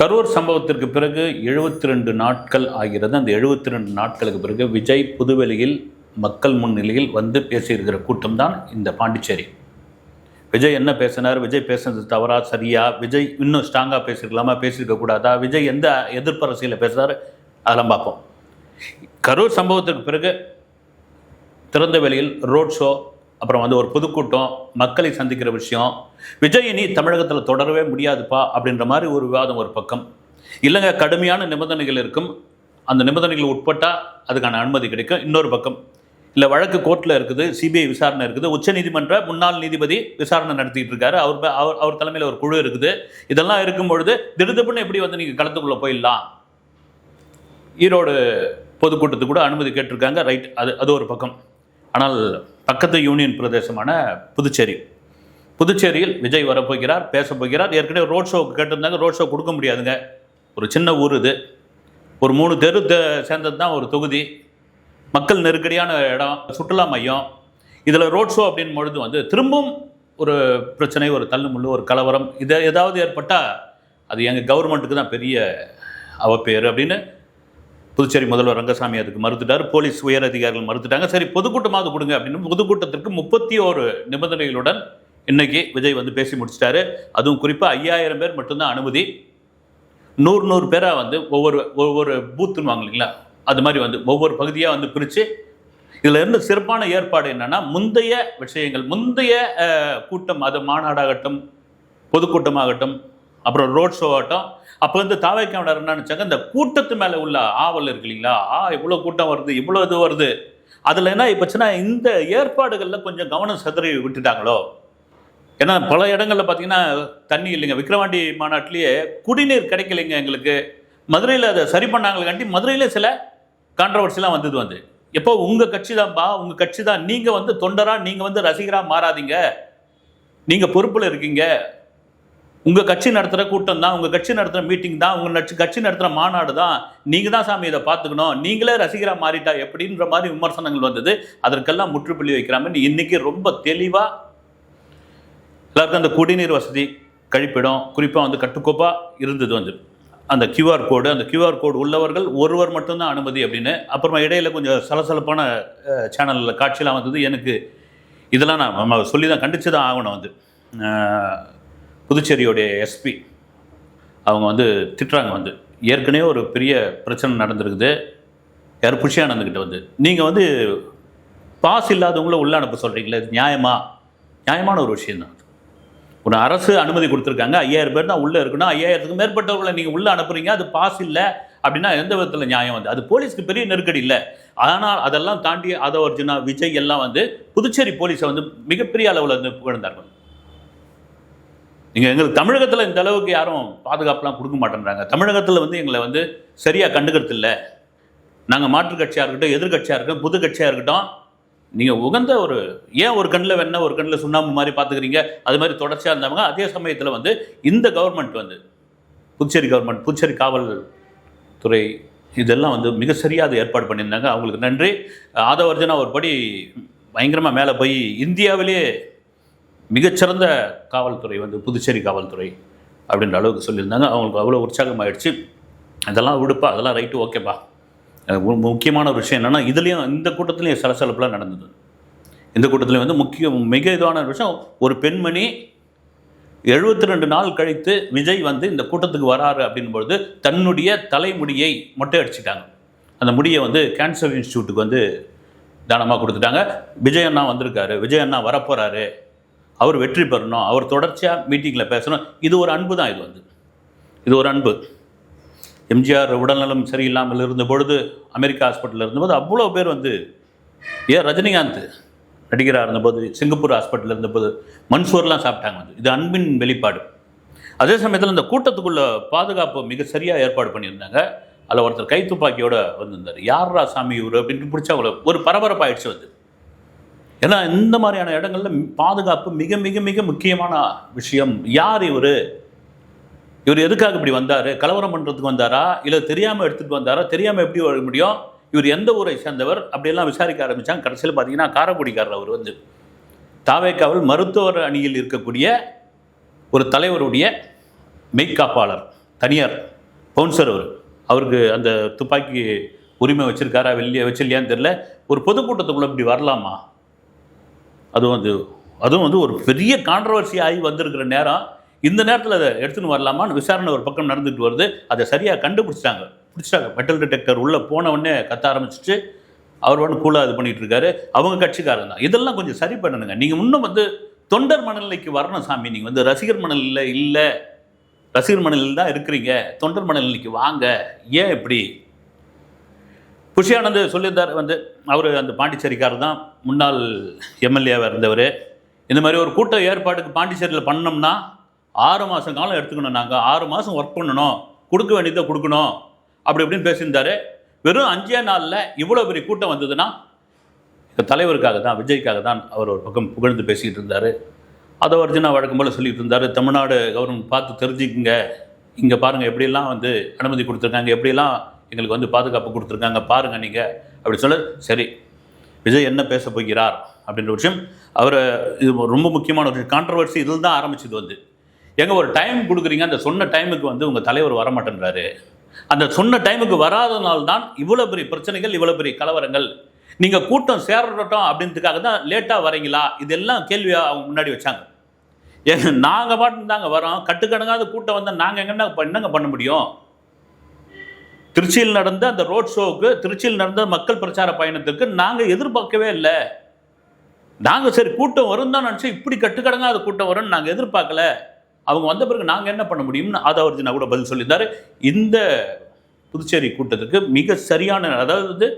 கரூர் சம்பவத்திற்கு பிறகு எழுபத்தி ரெண்டு நாட்கள் ஆகிறது. அந்த எழுபத்தி ரெண்டு நாட்களுக்கு பிறகு விஜய் புதுவெளியில் மக்கள் முன்னிலையில் வந்து பேசியிருக்கிற கூட்டம் தான் இந்த பாண்டிச்சேரி. விஜய் என்ன பேசினார்? விஜய் பேசுனது தவறா சரியா? விஜய் இன்னும் ஸ்ட்ராங்காக பேசியிருக்கலாமா? பேசியிருக்க கூடாதா? விஜய் எந்த எதிர்ப்பு அரசியலில் பேசுகிறார் அதெல்லாம் பார்ப்போம். கரூர் சம்பவத்திற்கு பிறகு திறந்த வெளியில் ரோட் ஷோ அப்புறம் வந்து ஒரு பொதுக்கூட்டம் மக்களை சந்திக்கிற விஷயம். விஜய் இனி தமிழகத்தில் தொடரவே முடியாதுப்பா அப்படின்ற மாதிரி ஒரு விவாதம் ஒரு பக்கம். இல்லைங்க கடுமையான நிபந்தனைகள் இருக்கும். அந்த நிபந்தனைகள் உட்பட்டால் அதுக்கான அனுமதி கிடைக்கும். இன்னொரு பக்கம் இல்லை வழக்கு கோர்ட்டில் இருக்குது சிபிஐ விசாரணை இருக்குது. உச்சநீதிமன்ற முன்னாள் நீதிபதி விசாரணை நடத்திட்டு இருக்காரு. அவர் அவர் அவர் தலைமையில் ஒரு குழு இருக்குது. இதெல்லாம் இருக்கும் பொழுது எப்படி வந்து நீங்கள் களத்துக்குள்ளே போயிடலாம்? ஈரோடு பொதுக்கூட்டத்துக்கு கூட அனுமதி கேட்டிருக்காங்க. ரைட் அது அது ஒரு பக்கம். ஆனால் பக்கத்து யூனியன் பிரதேசமான புதுச்சேரி. புதுச்சேரியில் விஜய் வரப்போகிறார் பேசப் போகிறார் ஏற்கனவே ரோட் ஷோக்கு கேட்டிருந்தாங்க ரோட் ஷோ கொடுக்க முடியாதுங்க. ஒரு சின்ன ஊர் இது. ஒரு மூணு தெரு சேர்ந்தது தான் ஒரு தொகுதி. மக்கள் நெருக்கடியான இடம் சுற்றுலா மையம். இதில் ரோட் ஷோ அப்படின் பொழுது வந்து திரும்பவும் ஒரு பிரச்சனை ஒரு தள்ளுமுள்ளு ஒரு கலவரம். இதை ஏதாவது ஏற்பட்டால் அது எங்கள் கவர்மெண்ட்டுக்கு தான் பெரிய அவப்பேர் அப்படின்னு புதுச்சேரி முதல்வர் ரங்கசாமி அதுக்கு மறுத்துட்டார். போலீஸ் உயர் அதிகாரிகள் மறுத்துட்டாங்க. சரி பொதுக்கூட்டமாவது கொடுங்க அப்படின்னு பொதுக்கூட்டத்திற்கு முப்பத்தி ஓரு நிபந்தனைகளுடன் இன்னைக்கு விஜய் வந்து பேசி முடிச்சிட்டாரு. அதுவும் குறிப்பாக ஐயாயிரம் பேர் மட்டும்தான் அனுமதி. நூறு நூறு பேராக வந்து ஒவ்வொரு ஒவ்வொரு பூத்துன்னு இல்லைங்களா? அது மாதிரி வந்து ஒவ்வொரு பகுதியாக வந்து பிரித்து இதில் இருந்து சிறப்பான ஏற்பாடு என்னன்னா முந்தைய விஷயங்கள் முந்தைய கூட்டம் அது மாநாடாகட்டும் பொதுக்கூட்டமாகட்டும் அப்புறம் ரோட் ஷோ ஆட்டம். அப்போ வந்து தாவைக்காவினர் என்ன நினச்சாங்க இந்த கூட்டத்து மேலே உள்ள ஆவல் இருக்கு இல்லைங்களா? ஆ இவ்வளோ கூட்டம் வருது இவ்வளோ இது வருது. அதில் என்ன இப்போச்சுன்னா இந்த ஏற்பாடுகளில் கொஞ்சம் கவனம் சிதறி விட்டுட்டாங்களோ? ஏன்னா பல இடங்களில் பார்த்தீங்கன்னா தண்ணி இல்லைங்க. விக்ரவாண்டி மாநாட்டிலேயே குடிநீர் கிடைக்கலைங்க எங்களுக்கு. மதுரையில் அதை சரி பண்ணாங்களுக்காண்டி மதுரையில் சில கான்ட்ரவர்சிலாம் வந்தது வந்து. எப்போ உங்கள் கட்சி தான்ப்பா உங்கள் கட்சி தான். நீங்கள் வந்து தொண்டராக நீங்கள் வந்து ரசிகராக மாறாதீங்க. நீங்கள் பொறுப்பில் இருக்கீங்க. உங்கள் கட்சி நடத்துகிற கூட்டம் தான் உங்கள் கட்சி நடத்துகிற மீட்டிங் தான் உங்கள் நட்சி கட்சி நடத்துகிற மாநாடு தான். நீங்கள் தான் சாமி இதை பார்த்துக்கணும். நீங்களே ரசிகராக மாறிட்டா எப்படின்ற மாதிரி விமர்சனங்கள் வந்தது. அதற்கெல்லாம் முற்றுப்புள்ளி வைக்கிறாம இன்றைக்கி ரொம்ப தெளிவாக எல்லாருக்கும் அந்த குடிநீர் வசதி கழிப்பிடம் குறிப்பாக வந்து கட்டுக்கோப்பாக இருந்தது வந்து. அந்த கியூஆர் கோடு அந்த கியூஆர் கோடு உள்ளவர்கள் ஒருவர் மட்டும்தான் அனுமதி அப்படின்னு. அப்புறமா இடையில கொஞ்சம் சலசலப்பான சேனலில் காட்சியெலாம் வந்தது. எனக்கு இதெல்லாம் நான் நம்ம சொல்லி தான் கண்டித்து தான் ஆகணும் வந்து. புதுச்சேரியோடைய எஸ்பி அவங்க வந்து திட்டுறாங்க வந்து. ஏற்கனவே ஒரு பெரிய பிரச்சனை நடந்திருக்குது. யார் புஷியானந்துக்கிட்ட வந்து. நீங்கள் வந்து பாஸ் இல்லாதவங்கள உள்ள அனுப்ப சொல்கிறீங்களே இது நியாயமா? நியாயமான ஒரு விஷயம் தான் ஒரு அரசு அனுமதி கொடுத்துருக்காங்க ஐயாயிரம் பேர் தான் உள்ளே இருக்கணும் ஐயாயிரத்துக்கு மேற்பட்டவர்களை நீங்கள் உள்ளே அனுப்புறீங்க அது பாஸ் இல்லை அப்படின்னா எந்த விதத்தில் நியாயம் வந்து? அது போலீஸ்க்கு பெரிய நெருக்கடி இல்லை. ஆனால் அதெல்லாம் தாண்டி அதை அர்ஜுனா விஜய் எல்லாம் வந்து புதுச்சேரி போலீஸை வந்து மிகப்பெரிய அளவில் வந்து புகழ்ந்தார்கள். நீங்கள் எங்களுக்கு தமிழகத்தில் இந்த அளவுக்கு யாரும் பாதுகாப்புலாம் கொடுக்க மாட்டேன்றாங்க. தமிழகத்தில் வந்து எங்களை வந்து சரியாக கண்டுக்கிறது இல்லை. நாங்கள் மாற்றுக் கட்சியாக இருக்கட்டும் எதிர்கட்சியாக இருக்கட்டும் புது கட்சியாக இருக்கட்டும் நீங்கள் உகந்த ஒரு ஏன் ஒரு கண்ணில் வேணா ஒரு கண்ணில் சுண்ணாம்பு மாதிரி பார்த்துக்கிறீங்க? அது மாதிரி தொடர்ச்சியாக இருந்தவங்க அதே சமயத்தில் வந்து இந்த கவர்மெண்ட் வந்து புதுச்சேரி கவர்மெண்ட் புதுச்சேரி காவல் துறை இதெல்லாம் வந்து மிக சரியாக ஏற்பாடு பண்ணியிருந்தாங்க. அவங்களுக்கு நன்றி. ஆதவர்ஜனா ஒரு படி பயங்கரமாக மேலே போய் இந்தியாவிலேயே மிகச்சிறந்த காவல்துறை வந்து புதுச்சேரி காவல்துறை அப்படின்ற அளவுக்கு சொல்லியிருந்தாங்க. அவங்களுக்கு அவ்வளோ உற்சாகமாயிடுச்சு. அதெல்லாம் விடுப்பா அதெல்லாம் ரைட்டு ஓகேப்பா மு- முக்கியமான ஒரு விஷயம் என்னென்னா இதுலேயும் இந்த கூட்டத்துலேயும் சலசலப்பெலாம் நடந்தது. இந்த கூட்டத்துலேயும் வந்து முக்கிய மிக இதுவான ஒரு விஷயம் ஒரு பெண்மணி எழுபத்தி ரெண்டு நாள் கழித்து விஜய் வந்து இந்த கூட்டத்துக்கு வராரு அப்படின்பொழுது தன்னுடைய தலைமுடியை மொட்டை அடிச்சிட்டாங்க அந்த முடியை வந்து கேன்சர் இன்ஸ்டியூட்டுக்கு வந்து தானமாக கொடுத்துட்டாங்க. விஜய் அண்ணா வந்திருக்காரு. விஜய் அண்ணா வரப்போகிறாரு அவர் வெற்றி பெறணும் அவர் தொடர்ச்சியாக மீட்டிங்கில் பேசணும். இது ஒரு அன்பு தான் இது வந்து. இது ஒரு அன்பு. எம்ஜிஆர் உடல்நலம் சரியில்லாமல் இருந்த பொழுது அமெரிக்கா ஹாஸ்பிட்டலில் இருந்தபோது அவ்வளோ பேர் வந்து ஏன் ரஜினிகாந்த் நடிகராக இருந்தபோது சிங்கப்பூர் ஹாஸ்பிட்டலில் இருந்தபோது மன்சூர்லாம் சாப்பிட்டாங்க வந்து. இது அன்பின் வெளிப்பாடு. அதே சமயத்தில் இந்த கூட்டத்துக்குள்ள பாதுகாப்பு மிக சரியாக ஏற்பாடு பண்ணியிருந்தாங்க. அதில் ஒருத்தர் கைத்துப்பாக்கியோடு வந்திருந்தார். யார்ரா சாமி இவர் அப்படின்ட்டு பிடிச்சா அவ்வளோ ஒரு பரபரப்பாயிடுச்சு வந்து. ஏன்னா இந்த மாதிரியான இடங்கள்ல பாதுகாப்பு மிக மிக மிக முக்கியமான விஷயம். யார் இவர்? இவர் எதுக்காக இப்படி வந்தார்? கலவரம் பண்ணுறதுக்கு வந்தாரா? இல்லை தெரியாமல் எடுத்துகிட்டு வந்தாரா? தெரியாமல் எப்படி வர முடியும்? இவர் எந்த ஊரை சேர்ந்தவர்? அப்படியெல்லாம் விசாரிக்க ஆரம்பித்தாங்க கடைசியில் பார்த்தீங்கன்னா காரைக்குடிக்காரர் அவர் வந்து. தாவேக்காவில் மருத்துவர் அணியில் இருக்கக்கூடிய ஒரு தலைவருடைய மெய்க்காப்பாளர் தனியார் பவுன்சர் அவர். அவருக்கு அந்த துப்பாக்கி உரிமை வச்சிருக்காரா? வெளியே வச்சில்லையான்னு தெரில ஒரு பொதுக்கூட்டத்துக்குள்ளே இப்படி வரலாமா? அதுவும் வந்து அதுவும் வந்து ஒரு பெரிய கான்ட்ரவர்சி ஆகி வந்திருக்கிற நேரம். இந்த நேரத்தில் அதை எடுத்துன்னு வரலாமான்னு விசாரணை ஒரு பக்கம் நடந்துட்டு வருது. அதை சரியாக கண்டுபிடிச்சிட்டாங்க. பிடிச்சிட்டாங்க. மெட்டல் டிடெக்டர் உள்ளே போனவொடனே கத்த ஆரம்பிச்சிட்டு அவர் வந்து கூலாக இது பண்ணிகிட்டு இருக்காரு. அவங்க கட்சிக்காரன் தான். இதெல்லாம் கொஞ்சம் சரி பண்ணணுங்க. நீங்கள் இன்னும் வந்து தொண்டர் மனநிலைக்கு வரணும் சாமி. நீங்கள் வந்து ரசிகர் மனநிலை இல்லை. ரசிகர் மனநிலையில் தான் இருக்கிறீங்க. தொண்டர் மனநிலைக்கு வாங்க. ஏன் இப்படி? குஷியானந்து சொல்லியிருந்தார் வந்து அவர் அந்த பாண்டிச்சேரிக்காரர் தான் முன்னாள் எம்எல்ஏவாக இருந்தவர். இந்த மாதிரி ஒரு கூட்ட ஏற்பாடுக்கு பாண்டிச்சேரியில் பண்ணோம்னா ஆறு மாதம் காலம் எடுத்துக்கணும் நாங்கள் ஆறு மாதம் ஒர்க் பண்ணணும். கொடுக்க வேண்டியதை கொடுக்கணும். அப்படி இப்படின்னு பேசியிருந்தாரு. வெறும் அஞ்சே நாளில் இவ்வளோ பெரிய கூட்டம் வந்ததுன்னா இப்போ தலைவருக்காக தான் விஜய்க்காக தான் அவர் ஒரு பக்கம் புகழ்ந்து பேசிக்கிட்டு இருந்தார். அதை அர்ஜுனா வழக்கம் போல் சொல்லிட்டு இருந்தார். தமிழ்நாடு கவர்மெண்ட் பார்த்து தெரிஞ்சுக்குங்க. இங்கே பாருங்கள் எப்படியெல்லாம் வந்து அனுமதி கொடுத்துருக்காங்க எப்படியெல்லாம் எங்களுக்கு வந்து பாதுகாப்பு கொடுத்துருக்காங்க பாருங்கள் நீங்கள் அப்படி சொல்ல சரி விஜய் என்ன பேச போகிறார் அப்படின்ற விஷயம். அவர் இது ரொம்ப முக்கியமான ஒரு கான்ட்ரவர்சி இதில் தான் ஆரம்பிச்சது வந்து. எங்கே ஒரு டைம் கொடுக்குறீங்க அந்த சொன்ன டைமுக்கு வந்து உங்கள் தலைவர் வரமாட்டேன்றாரு. அந்த சொன்ன டைமுக்கு வராதனால தான் இவ்வளோ பெரிய பிரச்சனைகள் இவ்வளோ பெரிய கலவரங்கள். நீங்கள் கூட்டம் சேரட்டும் அப்படின்றதுக்காக தான் லேட்டாக வரீங்களா? இதெல்லாம் கேள்வியாக அவங்க முன்னாடி வச்சாங்க. ஏன்னா நாங்கள் பாட்டு தாங்க வரோம். கட்டுக்கணங்காத கூட்டம் வந்தால் நாங்கள் எங்கன்னா என்னங்க பண்ண முடியும்? திருச்சியில் நடந்த அந்த ரோட் ஷோவுக்கு திருச்சியில் நடந்த மக்கள் பிரச்சார பயணத்துக்கு நாங்கள் எதிர்பார்க்கவே இல்லை. நாங்கள் சரி கூட்டம் வரும் தான் நினச்சோம். இப்படி கட்டுக்கடங்காத கூட்டம் வரும்னு நாங்கள் எதிர்பார்க்கல. அவங்க வந்த பிறகு நாங்கள் என்ன பண்ண முடியும்னு ஆதாவர்ஜினா கூட பதில் சொல்லியிருந்தார். இந்த புதுச்சேரி கூட்டத்துக்கு மிக சரியான அதாவது வந்து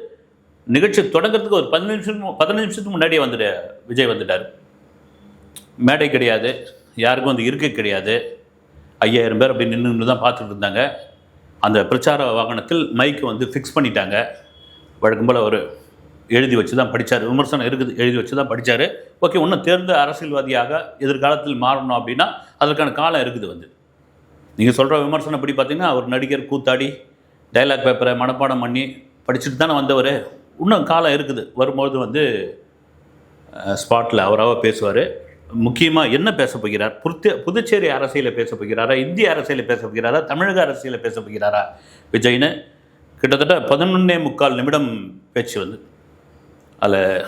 நிகழ்ச்சி தொடங்கிறதுக்கு ஒரு பதினஞ்சு நிமிஷம் பதினஞ்சு நிமிஷத்துக்கு முன்னாடியே வந்துட்டு விஜய் வந்துட்டார். மேடை கிடையாது. யாருக்கும் வந்து இருக்கை கிடையாது. ஐயாயிரம் பேர் அப்படி நின்று தான் பார்த்துட்டு இருந்தாங்க. அந்த பிரச்சார வாகனத்தில் மைக்கு வந்து ஃபிக்ஸ் பண்ணிட்டாங்க. வழக்கம் போல் அவர் எழுதி வச்சு தான் படித்தார் விமர்சனம் இருக்குது எழுதி வச்சு தான் படித்தார் ஓகே இன்னும் தேர்ந்த அரசியல்வாதியாக எதிர்காலத்தில் மாறணும் அப்படின்னா அதற்கான காலம் இருக்குது வந்து. நீங்கள் சொல்கிற விமர்சனம் எப்படி பார்த்தீங்கன்னா அவர் நடிகர் கூத்தாடி டைலாக் பேப்பரை மனப்பாடம் பண்ணி படிச்சுட்டு தானே வந்தவர். இன்னும் காலம் இருக்குது. வரும்போது வந்து ஸ்பாட்டில் அவராக பேசுவார். முக்கியமாக என்ன பேச போகிறார்? புத்து புதுச்சேரி அரசியலில் பேச போகிறாரா? இந்திய அரசியலில் பேச போகிறாரா? தமிழக அரசியலில் பேச போகிறாரா? விஜய்னு கிட்டத்தட்ட பதினொன்னே முக்கால் நிமிடம் பேச்சு வந்து. அதில்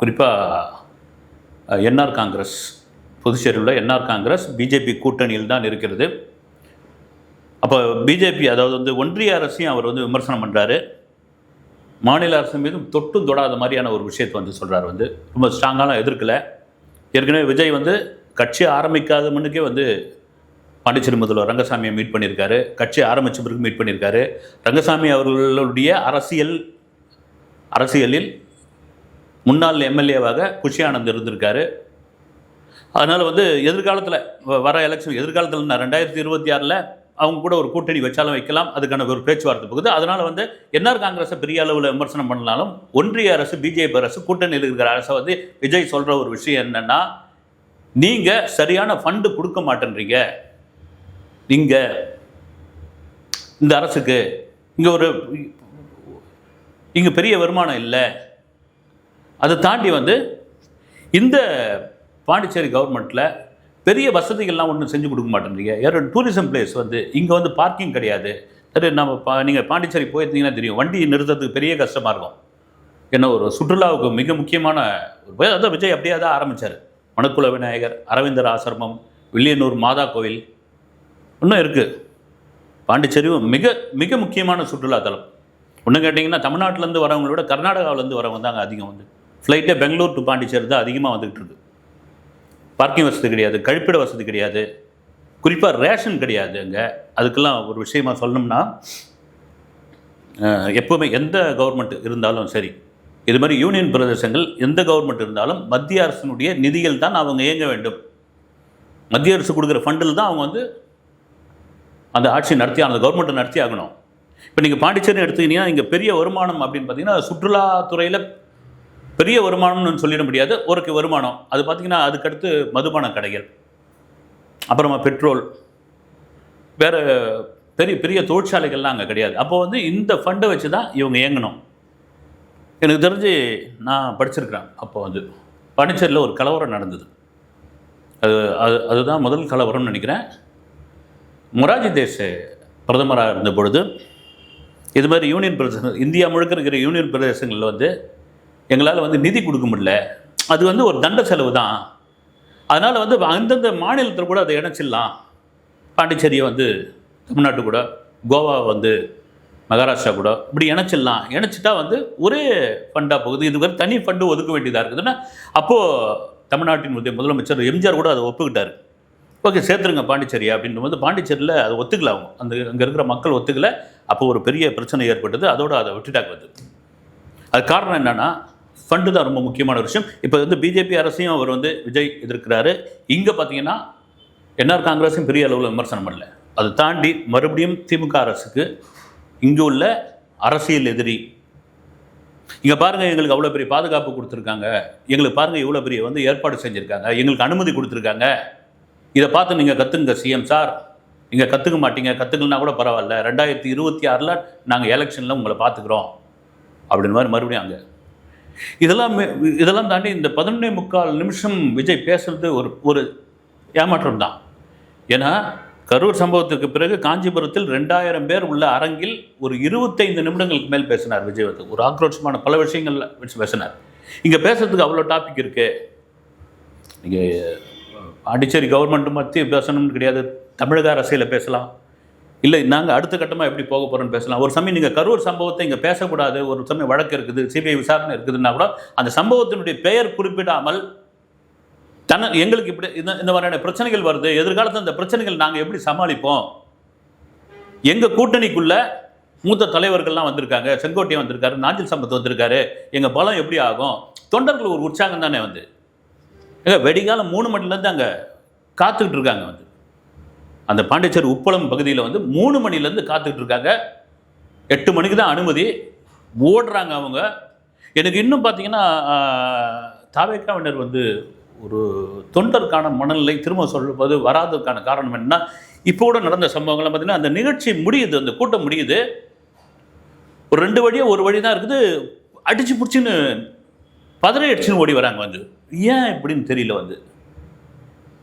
குறிப்பாக என்ஆர் காங்கிரஸ் புதுச்சேரியில் உள்ள என்ஆர் காங்கிரஸ் பிஜேபி கூட்டணியில் தான் இருக்கிறது. அப்போ பிஜேபி அதாவது வந்து ஒன்றிய அரசையும் அவர் வந்து விமர்சனம் பண்ணுறாரு மாநில அரசு மீதும் தொட்டும் தொடாத மாதிரியான ஒரு விஷயத்தை வந்து சொல்கிறார் வந்து. ரொம்ப ஸ்ட்ராங்காலாம் எதிர்க்கலை. ஏற்கனவே விஜய் வந்து கட்சி ஆரம்பிக்காத முன்னுக்கே வந்து பாண்டிச்சேரி முதல்வர் ரங்கசாமியை மீட் பண்ணியிருக்காரு. கட்சி ஆரம்பித்த பிறகு மீட் பண்ணியிருக்காரு. ரங்கசாமி அவர்களுடைய அரசியல் அரசியலில் முன்னாள் எம்எல்ஏவாக குஷி ஆனந்த் இருந்திருக்காரு. அதனால் வந்து எதிர்காலத்தில் வர எலெக்ஷன் எதிர்காலத்தில் ரெண்டாயிரத்தி இருபத்தி ஆறில் அவங்க கூட ஒரு கூட்டணி வச்சாலும் வைக்கலாம். அதுக்கான ஒரு பேச்சுவார்த்தை போகுது. அதனால் வந்து என்ஆர் காங்கிரஸை பெரிய அளவில் விமர்சனம் பண்ணாலும் ஒன்றிய அரசு பிஜேபி அரசு கூட்டணியில் இருக்கிற அரசை வந்து விஜய் சொல்கிற ஒரு விஷயம் என்னென்னா நீங்கள் சரியான ஃபண்டு கொடுக்க மாட்டேன்றீங்க. நீங்கள் இந்த அரசுக்கு இங்கே ஒரு இங்கே பெரிய வருமானம் இல்லை. அதை தாண்டி வந்து இந்த பாண்டிச்சேரி கவர்மெண்ட்டில் பெரிய வசதிகள்லாம் ஒன்றும் செஞ்சு கொடுக்க மாட்டேன்றீங்க. யாரும் டூரிசம் பிளேஸ் வந்து இங்கே வந்து பார்க்கிங் கிடையாது. சரி நம்ம பா நீங்கள் பாண்டிச்சேரி போயிருந்தீங்கன்னா தெரியும். வண்டி நிறுத்தத்துக்கு பெரிய கஷ்டமாக இருக்கும். ஏன்னா ஒரு சுற்றுலாவுக்கு மிக முக்கியமான ஒரு அதான் விஜய் அப்படியே தான் ஆரம்பித்தார் மணக்குல விநாயகர் அரவிந்தர் ஆசிரமம் வில்லியனூர் மாதா கோவில். இன்னும் இருக்குது பாண்டிச்சேரியும் மிக மிக முக்கியமான சுற்றுலாத்தலம் ஒன்று கேட்டிங்கன்னா தமிழ்நாட்டிலேருந்து வரவங்கள விட கர்நாடகாவிலேருந்து வரவங்க தாங்க அதிகம் வந்து. ஃப்ளைட்டே பெங்களூர் டு பாண்டிச்சேரி தான் அதிகமாக வந்துகிட்டு இருக்குது பார்க்கிங் வசதி கிடையாது கழிப்பிட வசதி கிடையாது. குறிப்பாக ரேஷன் கிடையாது அங்கே. அதுக்கெல்லாம் ஒரு விஷயமா சொல்லணும்னா எப்போவுமே எந்த கவர்மெண்ட் இருந்தாலும் சரி இது மாதிரி யூனியன் பிரதேசங்கள் எந்த கவர்மெண்ட் இருந்தாலும் மத்திய அரசினுடைய நிதியில் தான் அவங்க இயங்க வேண்டும். மத்திய அரசு கொடுக்குற ஃபண்டில் தான் அவங்க வந்து அந்த ஆட்சி நடத்தி அந்த கவர்மெண்ட்டை நடத்தி ஆகணும். இப்போ நீங்கள் பாண்டிச்சேரி எடுத்துக்கிட்டீங்கன்னா இங்கே பெரிய வருமானம் அப்படின்னு பார்த்தீங்கன்னா சுற்றுலாத்துறையில் பெரிய வருமானம்னு சொல்லிட முடியாது. ஒரு வருமானம். அது பார்த்திங்கன்னா அதுக்கடுத்து மதுபான கடைகள். அப்புறமா பெட்ரோல். வேறு பெரிய பெரிய தொழிற்சாலைகள்லாம் அங்கே கிடையாது. அப்போ வந்து இந்த ஃபண்டை வச்சு தான் இவங்க இயங்கணும். எனக்கு தெரிஞ்சு நான் படிச்சிருக்கிறேன். அப்போ வந்து பனிச்சரில் ஒரு கலவரம் நடந்தது. அது அது அதுதான் முதல் கலவரம்னு நினைக்கிறேன். மொராஜி தேச பிரதமராக இருந்த பொழுது இது மாதிரி யூனியன் பிரதேசங்கள் இந்தியா முழுக்க இருக்கிற யூனியன் பிரதேசங்களில் வந்து எங்களால் வந்து நிதி கொடுக்க முடியல. அது வந்து ஒரு தண்ட செலவு தான். அதனால் வந்து அந்தந்த மாநிலத்தில் கூட அதை இணைச்சிடலாம். பாண்டிச்சேரியை வந்து தமிழ்நாட்டு கூட கோவா வந்து மகாராஷ்டிரா கூட இப்படி இணைச்சிடலாம். இணைச்சிட்டா வந்து ஒரே ஃபண்டாக போகுது. இது வரை தனி ஃபண்டு ஒதுக்க வேண்டியதாக இருக்குதுன்னா அப்போது தமிழ்நாட்டின் முதலமைச்சர் எம்ஜிஆர் கூட அதை ஒப்புக்கிட்டார். ஓகே சேர்த்துருங்க பாண்டிச்சேரி அப்படின்னும் போது பாண்டிச்சேரியில் அதை ஒத்துக்கல அவங்க. அந்த அங்கே இருக்கிற மக்கள் ஒத்துக்கல. அப்போ ஒரு பெரிய பிரச்சனை ஏற்பட்டது. அதோடு அதை விட்டுட்டாக்கு வந்து. அது காரணம் என்னென்னா ஃபண்டு தான் ரொம்ப முக்கியமான விஷயம். இப்போ வந்து பிஜேபி அரசையும் அவர் வந்து விஜய் எதிர்க்கிறாரு. இங்கே பார்த்தீங்கன்னா என்ஆர் காங்கிரஸும் பெரிய அளவில் விமர்சனம் பண்ணல. அதை தாண்டி மறுபடியும் திமுக அரசுக்கு இங்கே உள்ள அரசியல் எதிரி இங்கே பாருங்கள் எங்களுக்கு அவ்வளோ பெரிய பாதுகாப்பு கொடுத்துருக்காங்க. எங்களுக்கு பாருங்கள் இவ்வளோ பெரிய வந்து ஏற்பாடு செஞ்சுருக்காங்க. எங்களுக்கு அனுமதி கொடுத்துருக்காங்க. இதை பார்த்து நீங்கள் கற்றுங்க சிஎம் சார். நீங்கள் கற்றுக்க மாட்டீங்க. கற்றுக்கலனா கூட பரவாயில்ல. ரெண்டாயிரத்தி இருபத்தி ஆறில் நாங்கள் எலெக்ஷனில் உங்களை பார்த்துக்குறோம். அப்படின்னு மாதிரி மறுபடியும் அங்கே. இதெல்லாம் இதெல்லாம் தாண்டி இந்த பதினொன்னே முக்கால் நிமிஷம் விஜய் பேசுறது ஒரு ஒரு ஏமாற்றம் தான் ஏன்னா கரூர் சம்பவத்துக்கு பிறகு காஞ்சிபுரத்தில் ரெண்டாயிரம் பேர் உள்ள அரங்கில் ஒரு இருபத்தைந்து நிமிடங்களுக்கு மேல் பேசினார் விஜய் வந்து. ஒரு ஆக்ரோஷமான பல விஷயங்கள் வச்சு பேசினார். இங்கே பேசுறதுக்கு அவ்வளோ டாபிக் இருக்கு. நீங்கள் பாண்டிச்சேரி கவர்மெண்ட் பற்றி பேசணும்னு கிடையாது. தமிழக அரசியலில் பேசலாம். இல்லை நாங்கள் அடுத்த கட்டமாக எப்படி போக போகிறோன்னு பேசலாம். ஒரு சமயம் நீங்கள் கரூர் சம்பவத்தை இங்கே பேசக்கூடாது ஒரு சமயம் வழக்கு இருக்குது சிபிஐ விசாரணை இருக்குதுன்னா கூட அந்த சம்பவத்தினுடைய பெயர் குறிப்பிடாமல் தன எங்களுக்கு இப்படி இந்த இந்த மாதிரியான பிரச்சனைகள் வருது எதிர்காலத்தில் இந்த பிரச்சனைகள் நாங்கள் எப்படி சமாளிப்போம்? எங்கள் கூட்டணிக்குள்ள மூத்த தலைவர்கள்லாம் வந்திருக்காங்க செங்கோட்டையன் வந்திருக்காரு நாஞ்சில் சம்பத் வந்திருக்காரு எங்கள் பலம் எப்படி ஆகும்? தொண்டர்கள் ஒரு உற்சாகம் தானே வந்து. ஏங்க வெடிகாலம் மூணு மணிலேருந்து அங்கே காத்துக்கிட்டு இருக்காங்க வந்து. அந்த பாண்டிச்சேரி உப்பளம் பகுதியில் வந்து மூணு மணிலேருந்து காத்துக்கிட்டு இருக்காங்க. எட்டு மணிக்கு தான் அனுமதி. ஓடுறாங்க அவங்க. எனக்கு இன்னும் பார்த்தீங்கன்னா தாவேக்காவினர் வந்து ஒரு தொண்டருக்கான மனநிலை திரும்ப சொல்லும்போது வராததுக்கான காரணம் என்னன்னா இப்போ கூட நடந்த சம்பவங்கள்லாம் பார்த்தீங்கன்னா அந்த நிகழ்ச்சி முடியுது அந்த கூட்டம் முடியுது. ஒரு ரெண்டு வழியாக ஒரு வழி தான் இருக்குது. அடிச்சு பிடிச்சின்னு பதறை அடிச்சுன்னு ஓடி வராங்க வந்து. ஏன் இப்படின்னு தெரியல வந்து.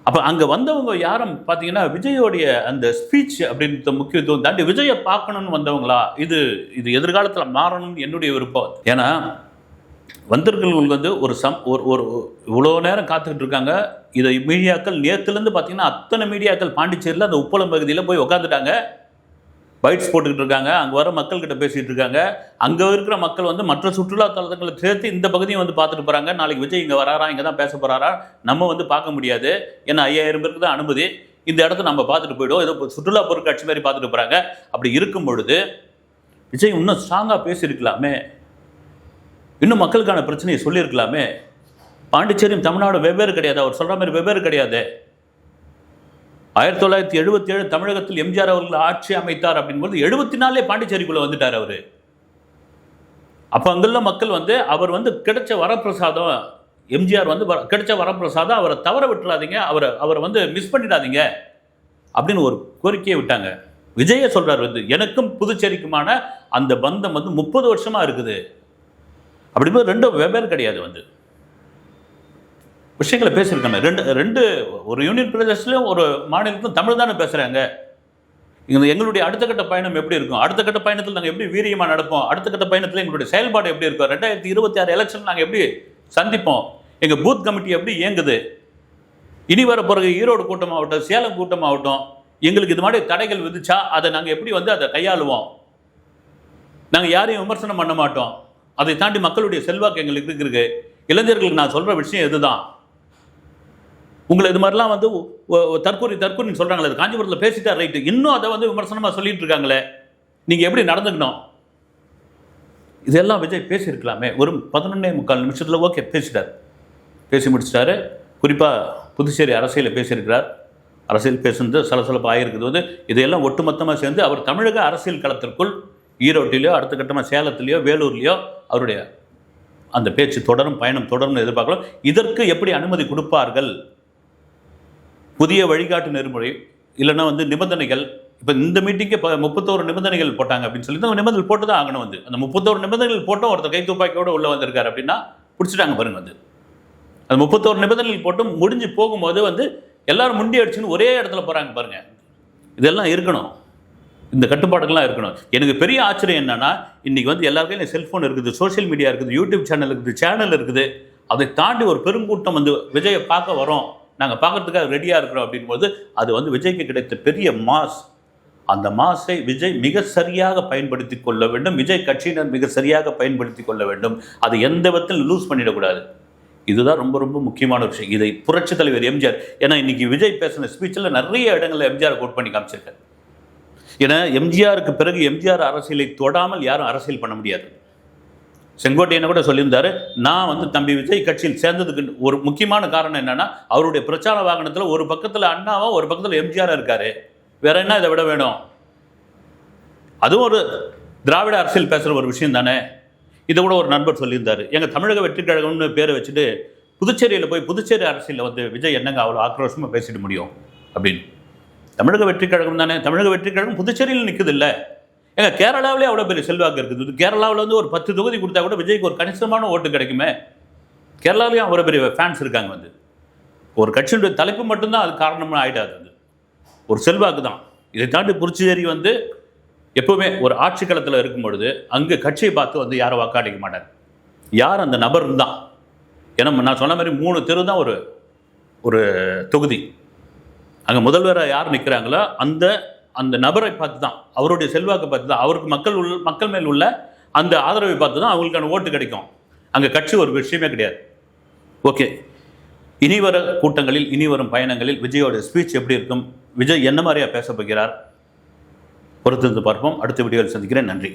அப்போ அங்கே வந்தவங்க யாரும் பார்த்தீங்கன்னா விஜயோடைய அந்த ஸ்பீச் அப்படின்ற முக்கியத்துவம் தாண்டி விஜயை பார்க்கணும்னு வந்தவங்களா? இது இது எதிர்காலத்தில் மாறணும்னு என்னுடைய விருப்பம். ஏன்னா வந்திருக்கிறவங்களுக்கு வந்து ஒரு சம் ஒரு ஒரு இவ்வளோ நேரம் காத்துக்கிட்டு இருக்காங்க. இதை மீடியாக்கள் நேற்றுலேருந்து பார்த்தீங்கன்னா அத்தனை மீடியாக்கள் பாண்டிச்சேரியில் அந்த உப்பளம் பகுதியில் போய் உட்காந்துட்டாங்க பைட்ஸ் போட்டுக்கிட்டு இருக்காங்க. அங்கே வர மக்கள்கிட்ட பேசிகிட்டு இருக்காங்க. அங்கே இருக்கிற மக்கள் வந்து மற்ற சுற்றுலா தலங்களை சேர்த்து இந்த பகுதியும் வந்து பார்த்துட்டு போகிறாங்க நாளைக்கு விஜய் இங்கே வராரா? இங்கே தான் பேச போகிறாரா நம்ம வந்து பார்க்க முடியாது. ஏன்னா ஐயாயிரம் பேருக்கு தான் அனுமதி. இந்த இடத்த நம்ம பார்த்துட்டு போயிடும் ஏதோ சுற்றுலா பொருட்காட்சி மாதிரி பார்த்துட்டு போகிறாங்க அப்படி இருக்கும் பொழுது விஜய் இன்னும் ஸ்ட்ராங்காக பேசியிருக்கலாமே. இன்னும் மக்களுக்கான பிரச்சனையை சொல்லியிருக்கலாமே. பாண்டிச்சேரியும் தமிழ்நாடு வெவ்வேறு கிடையாது. அவர் சொல்கிற மாதிரி வெவ்வேறு கிடையாது. ஆயிரத்தி தொள்ளாயிரத்தி எழுபத்தி ஏழு தமிழகத்தில் எம்ஜிஆர் அவர்கள் ஆட்சி அமைத்தார் அப்படின்போது எழுபத்தி நாலே பாண்டிச்சேரிக்குள்ளே வந்துட்டார் அவர். அப்போ அங்குள்ள மக்கள் வந்து அவர் வந்து கிடைச்ச வரப்பிரசாதம் எம்ஜிஆர் வந்து கிடைச்ச வரப்பிரசாதம் அவரை தவற விட்டுறாதீங்க அவரை அவரை வந்து மிஸ் பண்ணிடாதீங்க அப்படின்னு ஒரு கோரிக்கையை விட்டாங்க. விஜய சொல்கிறார் வந்து எனக்கும் புதுச்சேரிக்குமான அந்த பந்தம் வந்து முப்பது வருஷமா இருக்குது. அப்படிங்கும்போது ரெண்டும் வெவ்வேறு கிடையாது வந்து. விஷயங்களை பேசியிருக்காங்க. ரெண்டு ரெண்டு ஒரு யூனியன் பிரதேசத்துலையும் ஒரு மாநிலத்திலும் தமிழ் தானே பேசுகிறாங்க இந்த எங்களுடைய அடுத்த கட்ட பயணம் எப்படி இருக்கும்? அடுத்த கட்ட பயணத்தில் நாங்கள் எப்படி வீரியமாக நடப்போம்? அடுத்த கட்ட பயணத்தில் எங்களுடைய செயல்பாடு எப்படி இருக்கும்? ரெண்டாயிரத்தி இருபத்தி ஆறு எலெக்ஷன் நாங்கள் எப்படி சந்திப்போம்? எங்கள் பூத் கமிட்டி எப்படி இயங்குது? இனி வர பிறகு ஈரோடு கூட்டமாகட்டும் சேலம் கூட்டமாகட்டும் எங்களுக்கு இது மாதிரி தடைகள் விதிச்சா அதை நாங்கள் எப்படி வந்து அதை கையாளுவோம்? நாங்கள் யாரையும் விமர்சனம் பண்ண மாட்டோம். அதை தாண்டி மக்களுடைய செல்வாக்கு எங்களுக்கு இருக்கு. இளைஞர்களுக்கு நான் சொல்கிற விஷயம் இதுதான். உங்களை இது மாதிரிலாம் வந்து ஒ- ஒ- தற்கூரி தற்கூரின்னு சொல்கிறாங்களே அது காஞ்சிபுரத்தில் பேசிட்டார் ரைட்டு இன்னும் அதை வந்து விமர்சனமாக சொல்லிட்டு இருக்காங்களே நீங்கள் எப்படி நடந்துக்கணும்? இதெல்லாம் விஜய் பேசியிருக்கலாமே. ஒரு பதினொன்னே முக்கால் நிமிஷத்தில் ஓகே பேசிட்டார். பேசி முடிச்சிட்டாரு. குறிப்பாக புதுச்சேரி அரசியலில் பேசியிருக்கிறார். அரசியல் பேசுனது சலசலப்பு ஆகிருக்குது வந்து இதையெல்லாம் ஒட்டுமொத்தமாக சேர்ந்து அவர் தமிழக அரசியல் களத்திற்குள் ஈரோட்டிலையோ அடுத்த கட்டமாக சேலத்துலேயோ வேலூர்லேயோ அவருடைய அந்த பேச்சு தொடரும் பயணம் தொடரும் எதிர்பார்க்கலாம் இதற்கு எப்படி அனுமதி கொடுப்பார்கள்? புதிய வழிகாட்டு நெறிமுறை இல்லைன்னா வந்து நிபந்தனைகள் இப்போ இந்த மீட்டிங்கு இப்போ முப்பத்தோரு நிபந்தனைகள் போட்டாங்க அப்படின்னு சொல்லி அந்த நிபந்தனை போட்டு தான் ஆகணும் வந்து. அந்த முப்பத்தோரு நிபந்தனைகள் போட்டும் ஒருத்தர் கை துப்பாக்கியோடு உள்ளே வந்திருக்காரு அப்படின்னா பிடிச்சிட்டாங்க பாருங்க வந்து. அந்த முப்பத்தோரு நிபந்தனைகள் போட்டும் முடிஞ்சு போகும்போது வந்து எல்லாரும் முண்டி அடிச்சுன்னு ஒரே இடத்துல போகிறாங்க பாருங்க. இதெல்லாம் இருக்கணும். இந்த கட்டுப்பாடுகள்லாம் இருக்கணும். எனக்கு பெரிய ஆச்சரியம் என்னன்னா இன்னைக்கு வந்து எல்லாருக்கும் செல்ஃபோன் இருக்குது சோஷியல் மீடியா இருக்குது யூடியூப் சேனல் இருக்குது சேனல் இருக்குது. அதை தாண்டி ஒரு பெருங்கூட்டம் வந்து விஜயை பார்க்க வரோம். நாங்கள் பார்க்கறதுக்காக ரெடியாக இருக்கிறோம் அப்படின்போது அது வந்து விஜய்க்கு கிடைத்த பெரிய மாஸ். அந்த மாஸை விஜய் மிக சரியாக பயன்படுத்தி கொள்ள வேண்டும். விஜய் கட்சியினர் மிக சரியாக பயன்படுத்தி கொள்ள வேண்டும். அது எந்த விதத்தில் லூஸ் பண்ணிடக்கூடாது. இதுதான் ரொம்ப ரொம்ப முக்கியமான விஷயம். இதை புரட்சி தலைவர் எம்ஜிஆர் ஏன்னா இன்னைக்கு விஜய் பேசின ஸ்பீச்சில் நிறைய இடங்களில் எம்ஜிஆர் கோட் பண்ணி காமிச்சிருக்காரு. ஏன்னா எம்ஜிஆருக்கு பிறகு எம்ஜிஆர் அரசியலை தொடாமல் யாரும் அரசியல் பண்ண முடியாது. செங்கோட்டையனை கூட சொல்லியிருந்தாரு. நான் வந்து தம்பி விஜய் கட்சியில் சேர்ந்ததுக்கு ஒரு முக்கியமான காரணம் என்னன்னா அவருடைய பிரச்சார வாகனத்தில் ஒரு பக்கத்தில் அண்ணாவும் ஒரு பக்கத்தில் எம்ஜிஆர் இருக்காரு. வேற என்ன இதை விட வேணும்? அதுவும் ஒரு திராவிட அரசியல் பேசுகிற ஒரு விஷயம் தானே. இதை கூட ஒரு நண்பர் சொல்லியிருந்தாரு. எங்கள் தமிழக வெற்றி கழகம்னு பேரை வச்சுட்டு புதுச்சேரியில் போய் புதுச்சேரி அரசியலில் வந்து விஜய் என்னங்க அவ்வளோ ஆக்ரோஷமாக பேசிட முடியும் அப்படின்னு. தமிழக வெற்றி கழகம் தானே. தமிழக வெற்றி கழகம் புதுச்சேரியில் நிற்குது இல்லை. ஏங்க கேரளாவிலே அவ்வளோ பெரிய செல்வாக்கு இருக்குது? கேரளாவில் வந்து ஒரு பத்து தொகுதி கொடுத்தா கூட விஜய்க்கு ஒரு கணிசமான ஓட்டு கிடைக்குமே? கேரளாவிலையும் அவ்வளோ பெரிய ஃபேன்ஸ் இருக்காங்க வந்து. ஒரு கட்சியுடைய தலைப்பு மட்டும்தான் அது காரணமாக ஆகிட்டாது அது. ஒரு செல்வாக்கு தான். இதை தாண்டி புதுச்சேரி வந்து எப்பவுமே ஒரு ஆட்சி களத்தில் இருக்கும் பொழுது அங்கே கட்சியை பார்த்து வந்து யாரும் வாக்காளிக்க மாட்டார் யார் அந்த நபர் இருந்தான் ஏன்னா நான் சொன்ன மாதிரி மூணு தெரு தான் ஒரு ஒரு தொகுதி. அங்கே முதல்வராக யார் நிற்கிறாங்களோ அந்த அந்த நபரை பார்த்து தான் அவருடைய செல்வாக்கை பார்த்து தான் அவருக்கு மக்கள் உள்ள மக்கள் மேல் உள்ள அந்த ஆதரவை பார்த்து தான் அவங்களுக்கான ஓட்டு கிடைக்கும். அங்கே கட்சி ஒரு விஷயமே கிடையாது. ஓகே. இனி வர கூட்டங்களில் இனி வரும் பயணங்களில் விஜயோட ஸ்பீச் எப்படி இருக்கும்? விஜய் என்ன மாதிரியா பேச போகிறார்? பொறுத்திருந்து பார்ப்போம். அடுத்த வீடியோவில் சந்திக்கிறேன். நன்றி.